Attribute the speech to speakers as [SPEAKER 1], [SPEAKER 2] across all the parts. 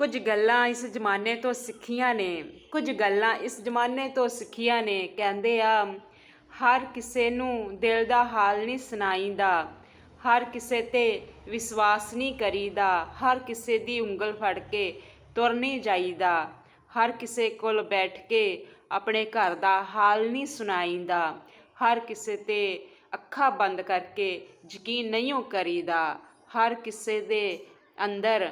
[SPEAKER 1] ਕੁਝ ਗੱਲਾਂ ਇਸ ਜ਼ਮਾਨੇ ਤੋਂ ਸਿੱਖੀਆਂ ਨੇ, ਕੁਝ ਗੱਲਾਂ ਇਸ ਜ਼ਮਾਨੇ ਤੋਂ ਸਿੱਖੀਆਂ ਨੇ, ਕਹਿੰਦੇ ਆ, ਹਰ ਕਿਸੇ ਨੂੰ ਦਿਲ ਦਾ ਹਾਲ ਨਹੀਂ ਸੁਣਾਈਦਾ, ਹਰ ਕਿਸੇ ਤੇ ਵਿਸ਼ਵਾਸ ਨਹੀਂ ਕਰੀਦਾ, ਹਰ ਕਿਸੇ ਦੀ ਉਂਗਲ ਫੜ ਕੇ ਤੁਰ ਨਹੀਂ ਜਾਈਦਾ, ਹਰ ਕਿਸੇ ਕੋਲ ਬੈਠ ਕੇ ਆਪਣੇ ਘਰ ਦਾ ਹਾਲ ਨਹੀਂ ਸੁਣਾਈਦਾ, ਹਰ ਕਿਸੇ ਤੇ ਅੱਖਾਂ ਬੰਦ ਕਰਕੇ ਯਕੀਨ ਨਹੀਂ ਓ ਕਰੀਦਾ, ਹਰ ਕਿਸੇ ਦੇ ਅੰਦਰ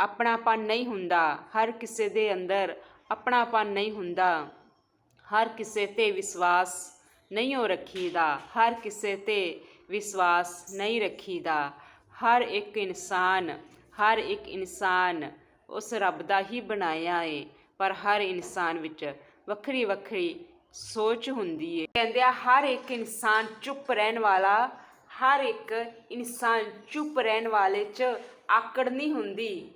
[SPEAKER 1] ਆਪਣਾਪਨ ਨਹੀਂ ਹੁੰਦਾ। ਹਰ ਕਿਸੇ ਦੇ ਅੰਦਰ ਆਪਣਾਪਨ ਨਹੀਂ ਹੁੰਦਾ। ਹਰ ਕਿਸੇ ਤੇ ਵਿਸ਼ਵਾਸ ਨਹੀਂ ਹੋ ਰੱਖੀਦਾ। ਹਰ ਕਿਸੇ ਤੇ ਵਿਸ਼ਵਾਸ ਨਹੀਂ ਰੱਖੀਦਾ। ਹਰ ਇੱਕ ਇਨਸਾਨ, ਹਰ ਇੱਕ ਇਨਸਾਨ ਉਸ ਰੱਬ ਦਾ ਹੀ ਬਣਾਇਆ ਏ, ਪਰ ਹਰ ਇਨਸਾਨ ਵਿੱਚ ਵੱਖਰੀ ਵੱਖਰੀ ਸੋਚ ਹੁੰਦੀ ਏ। ਕਹਿੰਦੇ ਆ, ਹਰ ਇੱਕ ਇਨਸਾਨ ਚੁੱਪ ਰਹਿਣ ਵਾਲਾ, ਹਰ ਇੱਕ ਇਨਸਾਨ ਚੁੱਪ ਰਹਿਣ ਵਾਲੇ 'ਚ ਆਕੜ ਨਹੀਂ ਹੁੰਦੀ।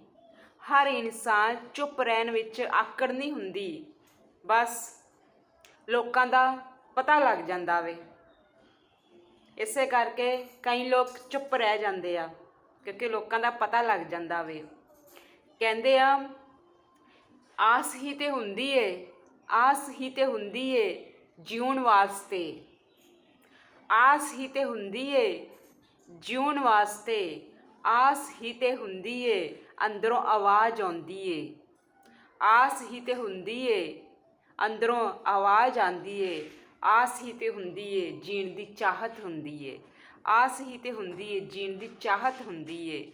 [SPEAKER 1] ਹਰ ਇਨਸਾਨ ਚੁੱਪ ਰਹਿਣ ਵਿੱਚ ਆਕੜ ਨਹੀਂ ਹੁੰਦੀ। ਬਸ ਲੋਕਾਂ ਦਾ ਪਤਾ ਲੱਗ ਜਾਂਦਾ ਵੇ। ਇਸੇ ਕਰਕੇ ਕਈ ਲੋਕ ਚੁੱਪ ਰਹਿ ਜਾਂਦੇ ਆ, ਕਿਉਂਕਿ ਲੋਕਾਂ ਦਾ ਪਤਾ ਲੱਗ ਜਾਂਦਾ ਵੇ। ਕਹਿੰਦੇ ਆ, ਆਸ ਹੀ ਤੇ ਹੁੰਦੀ ਏ, ਆਸ ਹੀ ਤੇ ਹੁੰਦੀ ਏ ਜਿਉਣ ਵਾਸਤੇ। ਆਸ ਹੀ ਤੇ ਹੁੰਦੀ ਏ ਜਿਉਣ ਵਾਸਤੇ। ਆਸ ਹੀ ਤੇ ਹੁੰਦੀ ਏ, ਅੰਦਰੋਂ ਆਵਾਜ਼ ਆਉਂਦੀ ਏ। ਆਸ ਹੀ ਤੇ ਹੁੰਦੀ ਏ, ਅੰਦਰੋਂ ਆਵਾਜ਼ ਆਂਦੀ ਏ। ਆਸ ਹੀ ਤੇ ਹੁੰਦੀ ਏ, ਜੀਣ ਦੀ ਚਾਹਤ ਹੁੰਦੀ ਏ। ਆਸ ਹੀ ਤੇ ਹੁੰਦੀ ਏ, ਜੀਣ ਦੀ ਚਾਹਤ ਹੁੰਦੀ ਏ।